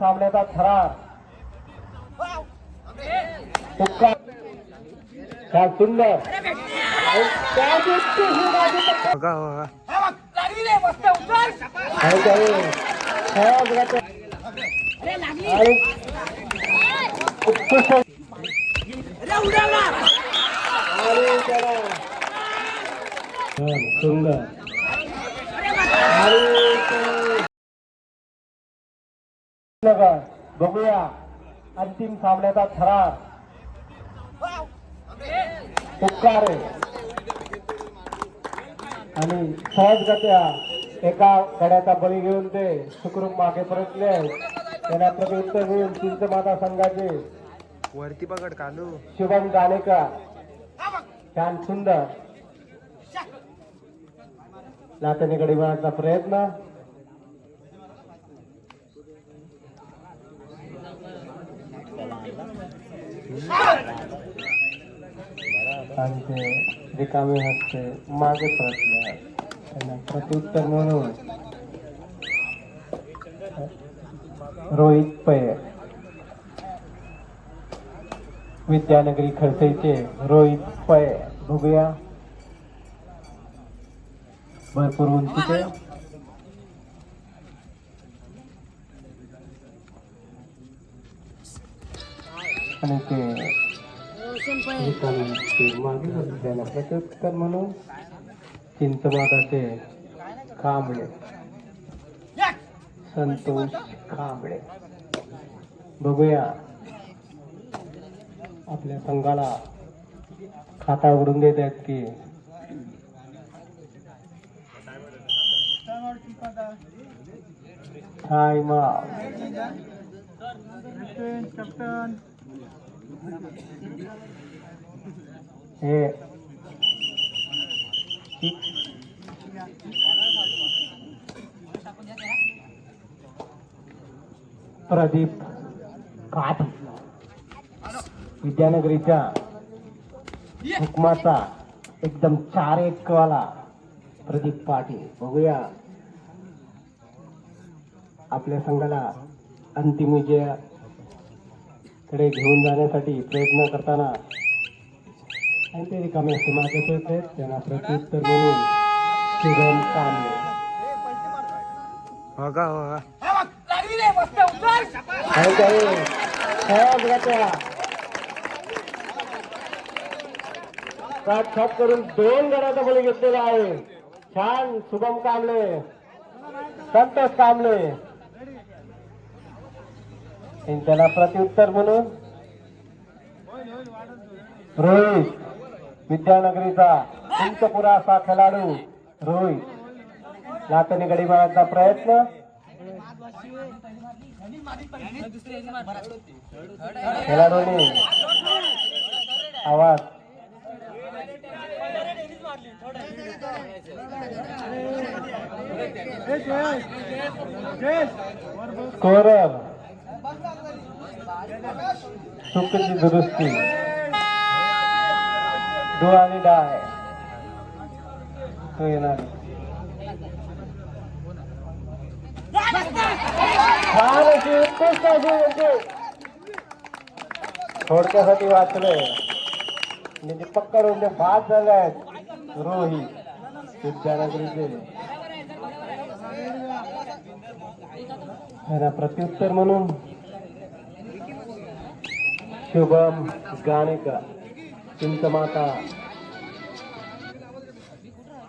सामन्याचा थरार. काय सुंदर. सुंदर त्या दिवशी ही बाजू तर बघा बघा काय काय सहज गती. आणि उत्कृष्ट आणि त्याला छान, सुंदर आणि ते- नका, बघूया अंतिम सामन्याचा थरार. उपकार. आणि सहजगत्या एका गड्याचा बळी घेऊन ते सुखरूप मागे परतले. त्यांना प्रत्युत्तर देऊन चिंच माता संघाचे वरती पकड कालू शुभम गाणेकर छान सुंदर. लातनी गडी मारण्याचा प्रयत्न. आमचे रिकामे हस्ते मागे परतले त्यांना प्रत्युत्तर म्हणून. रोहित पै विद्यानगरी खडसेचे रोहित पै बघूया. भरपूर उंचीचे. आणि ते मागे म्हणून चिंचमाताचे कांबळे. संतोष कांबळे. बघूया. आपल्या संघाला खाता उघडून देत आहेत की? टाइम हे. प्रदीप काठ. विद्यानगरीच्या हुकमाचा एकदम चार एक वाला प्रदीप पाटील. बघूया. आपल्या संघाला अंतिम विजयाकडे घेऊन जाण्यासाठी प्रयत्न करताना आणि ते रिकामे असते मागे पडते त्यांना प्रत्युत्तर म्हणून शुभम काट छाप करून दोन गडाचा बळी घेतलेला आहे. छान शुभम कांबळे. संतोष आणि त्याला प्रत्युत्तर म्हणून रोहित विद्यानगरीचा उंचपुरा असा खेळाडू रोहित. लातनी गडी मारण्याचा प्रयत्न. खेळाडूंनी आवाज. स्कोरर. चुकीची दुरुस्ती. डो आणि डाय. तो येणार. छान अशी उत्कृष्ट थोडक्यासाठी वाचलंय म्हणजे पकडून ते बाद झाले आहेत रोहित विद्यानगरीचे. प्रत्युत्तर म्हणून शुभम गाणेकर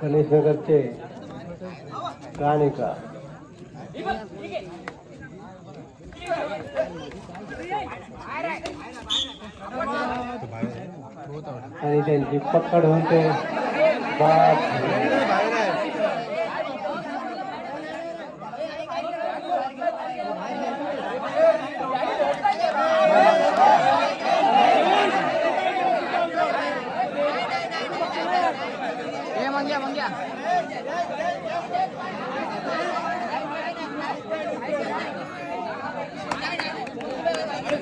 गणेश गणेशनगरचे गाणेकर. आणि त्यांची पकड होते. बाद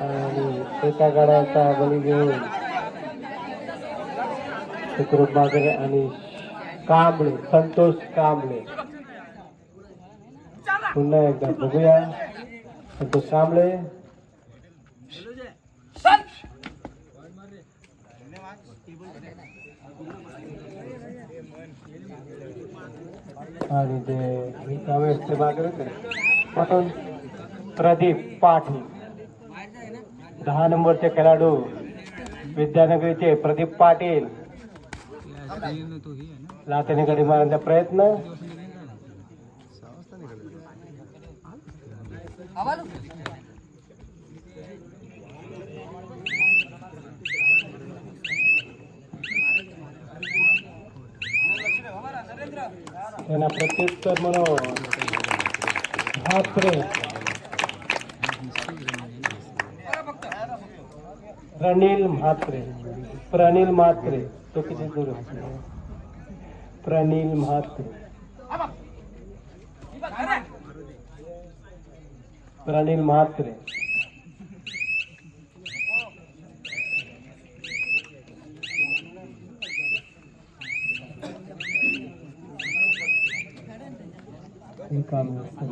आणि एका गाड्याचा बळी घेऊन सुखरूप बागरे आणि कांबळे संतोष कांबळे. पुन्हा एकदा बघूया. संतोष कांबळे. आणि ते त्यावेळेस ते मागे प्रदीप पाठी दहा नंबरचे खेळाडू विद्यानगरीचे प्रदीप पाटील लातेने गडी मारण्याचा प्रयत्न त्यांना प्रत्युत्तर म्हणून म्हात्रे प्रनिल म्हात्रे. प्रनिल म्हात्रे. तो किती दूर आहे? म्हात्रे. प्रनिल म्हात्रे. हे काम नसतं.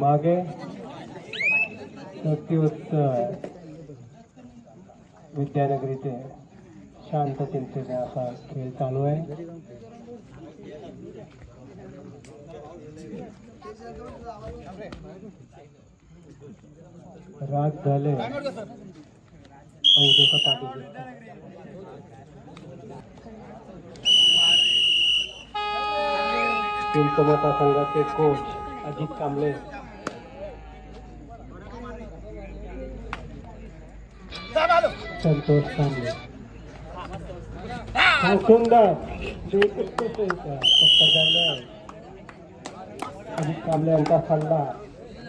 प्रत्युत्तर विद्यानगरीचे शांत चिंतेने असा खेळ चालू आहे. राग झाले. अवधसा पाटील. संघाचे कोच अजित कांबळे. संतोष कांबळे हा सुंदर अजित कांबळे यांचा सल्ला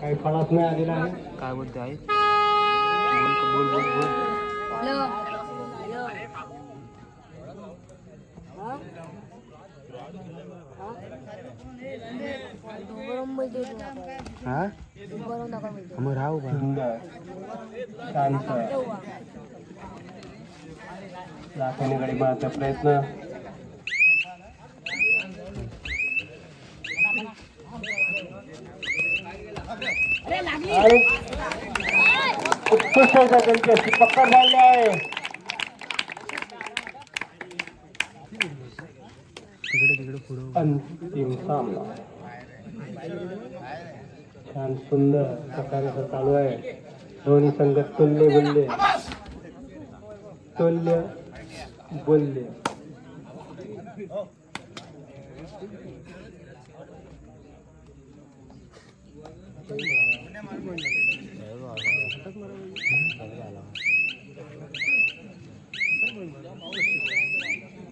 काही फळास नाही आलेला आहे. काय बोलते आहे बोल बोल बोल बोल. हा? मग राहू शांत. लाखाने गडी मारचा प्रयत्न. उत्कृष्ट त्यांची अशी पक्का झाली आहे. अंतिम सामना. छान सुंदर प्रकारे चालू आहे. दोन्ही संघ तुल्ले बोलले तुल्य बोलले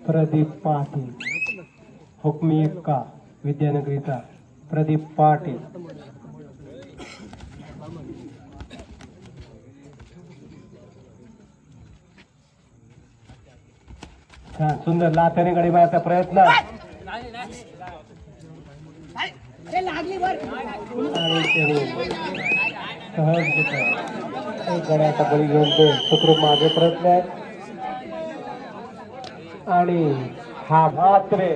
प्रदीप पाटील हुकमी एक्का विद्यानगरीचा प्रदीप पाटील। सुंदर लाथाने गडी मारायचा प्रयत्न सहज गड्याचा बळी घेऊन ते सुखरूप मागे प्रयत्न आहेत आणि हा म्हात्रे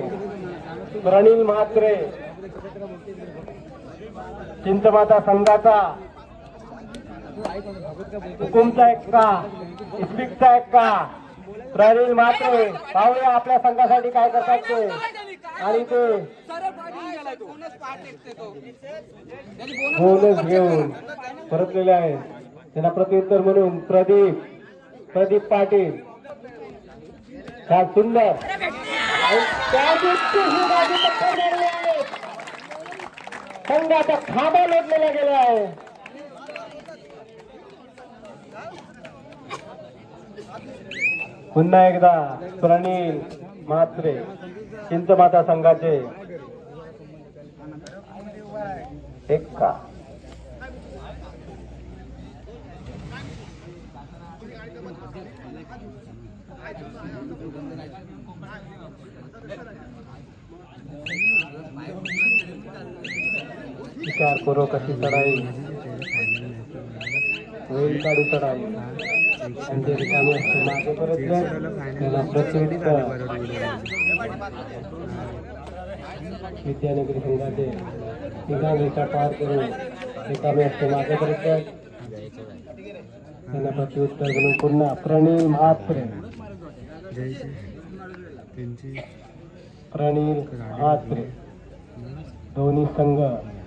प्रणील म्हात्रे चिंतमाता संघाचा हुकुमचा एक का इस्पिकचा एक का प्रवीण मात्रे पाहूया आपल्या संघासाठी काय करतात ते. आणि ते बोनस घेऊन परतलेले आहेत. त्यांना प्रत्युत्तर म्हणून प्रदीप प्रदीप पाटील. काय सुंदर. आणि संघाचा खांबा लोटलेला गेला आहे. पुन्हा एकदा प्रणील म्हात्रे चिंतमाता संघाचे एक का विचारपूर्वक अशी चढाई? वेल काढू चढाई. आणि ते रिकामी असते मागे परत जा. त्याला विद्यानगरी संघाचे तिघा विटा पार करून रिकामे असते मागे परत जा. त्यांना प्रत्युत्तर म्हणून पुन्हा प्रणील महात्रे प्रणील महात्रे दोन्ही संघ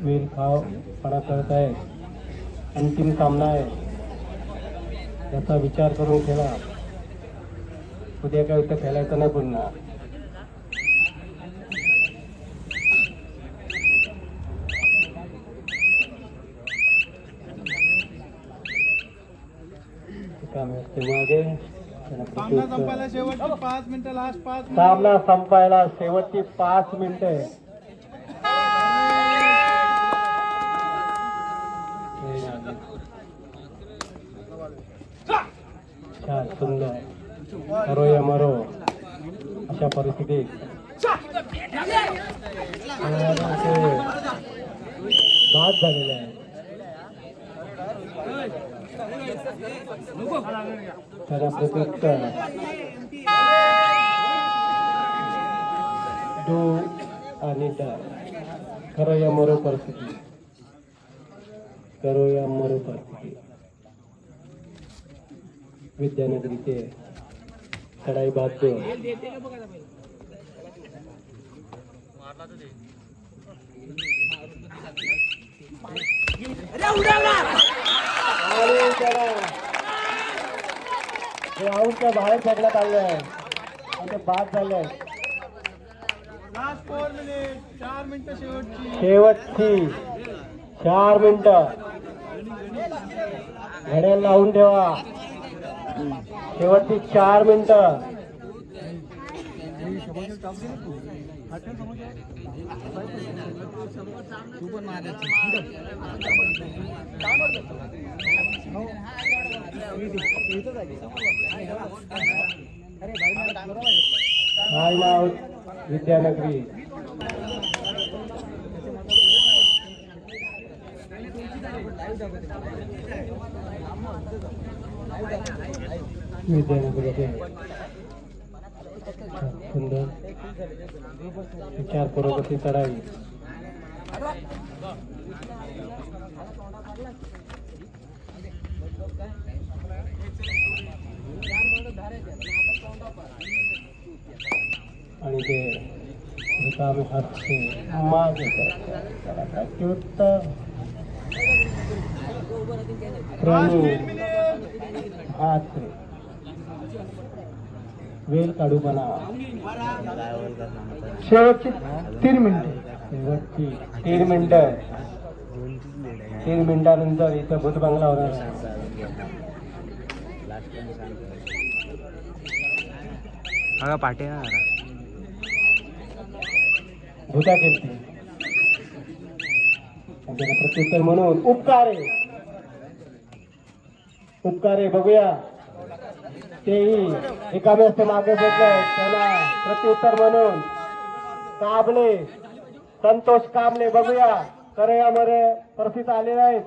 वीर खावपणा करत आहेत अंतिम सामना आहे याचा विचार करून खेळा उद्या काय इथं खेळायचं नाही पुन्हा. मागे. सामना. संपायला शेवटची पाच मिनिटं. खेळाडूंचे बाद झालेले खरं या मरो परिस्थिती। करो या मरो परिस्थिती। विद्यानगरीचे चढाई त्याला. हे आऊटच्या बाहेर फेकण्यात आले आहे आणि ते बाद झाले आहे लास्ट फोर मिनिट चार मिनिटं शेवटची. शेवटची. चार मिनिटं. घड्याळ लावून ठेवा. शेवटची चार मिनिटं. तू टाइम आउट विद्यानगरी विद्यानगरी सुंदर. विचारपूर्वक अशी चढाई? आणि ते रिकामे हातचे मागे करतात. त्याला प्रत्युत्तर प्रणीत हात वेल काढूपणा शेवटची तीन मिनिटे. शेवटची तीन मिनिटं. तीन मिनिटानंतर इथं भूत बंगला होणार. ना भूता त्याला प्रत्युत्तर म्हणून उपकारे. उपकारे बघूया. तेही रिकामे असते मागे भेटले त्याला प्रत्युत्तर म्हणून काबले. संतोष काबले बघूया. करया मरे आलेले आहेत.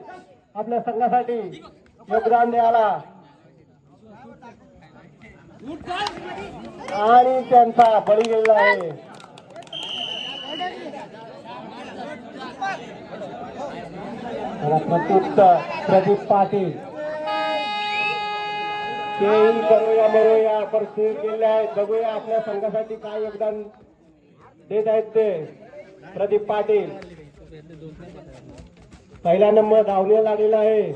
आपल्या संघासाठी. योगदान द्यायला. आणि त्यांचा बळी गेलेला आहे. त्याला प्रत्युत्तर प्रदीप पाटील. तेही करूया मरूया परिस्थिती गेले आहेत. बघूया आपल्या संघासाठी काय योगदान देत आहेत ते. प्रदीप पाटील. पहिला नंबर धावणे लागलेला आहे.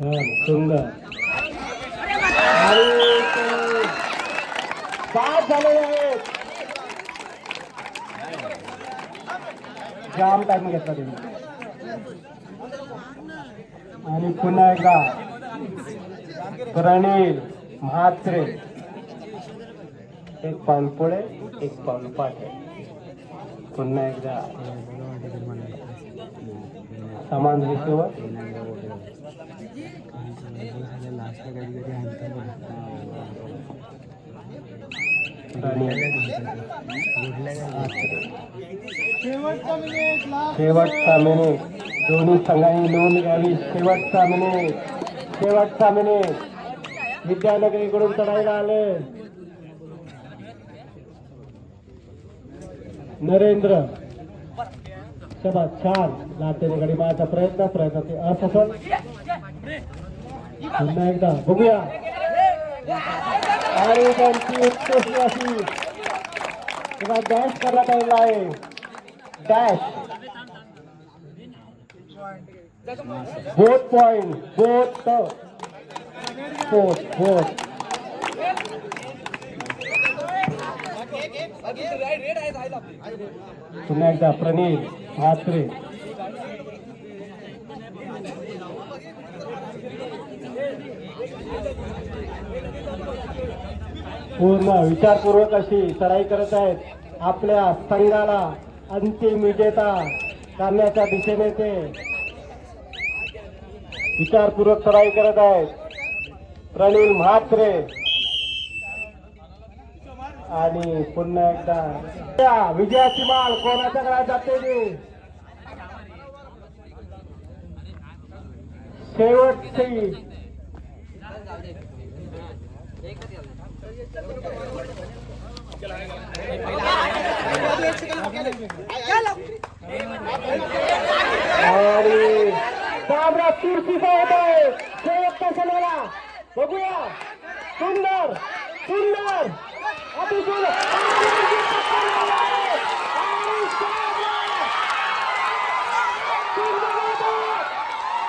हा, सुंदर. आणि झालेले आहेत. जाम टाइम घेतला तुम्ही आणि पुन्हा एकदा. प्रणील म्हात्रे. एक पाऊल पुढे एक पाऊल पाठे. पुन्हा एकदा. समान रिसिवर शेवटचा मिनिट शेवटचा मिनिट दोन्ही संघांनी नोंद घ्यावी. शेवटचा मिनिट शेवटचा मिनिट विद्यानगरीकडून चढायला आले. नरेंद्र शबा छान लाटेने गडी मारचा प्रयत्न प्रयत्न ते असफल पुन्हा एकदा बघूया. आणि त्यांची उत्कृष्ट अशी तेव्हा डॅश करायला आलेला आहे. Dash both point both both both पुन्हा एकदा प्रणील म्हात्रे पूर्ण विचारपूर्वक अशी सराई करत आहेत. आपल्या संघाला अंतिम विजेता करण्याच्या दिशेने ते विचारपूर्वक सराई करत आहेत. प्रणील म्हात्रे. आणि पुन्हा एकदा विजयाची माल कोणाच्या घरात जाते ती? शेवटची. आणि काबरा चुरशीचा होत आहे शेवटचा क्षणाला बघूया सुंदर सुंदर अतिशय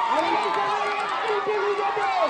आणि काबरा!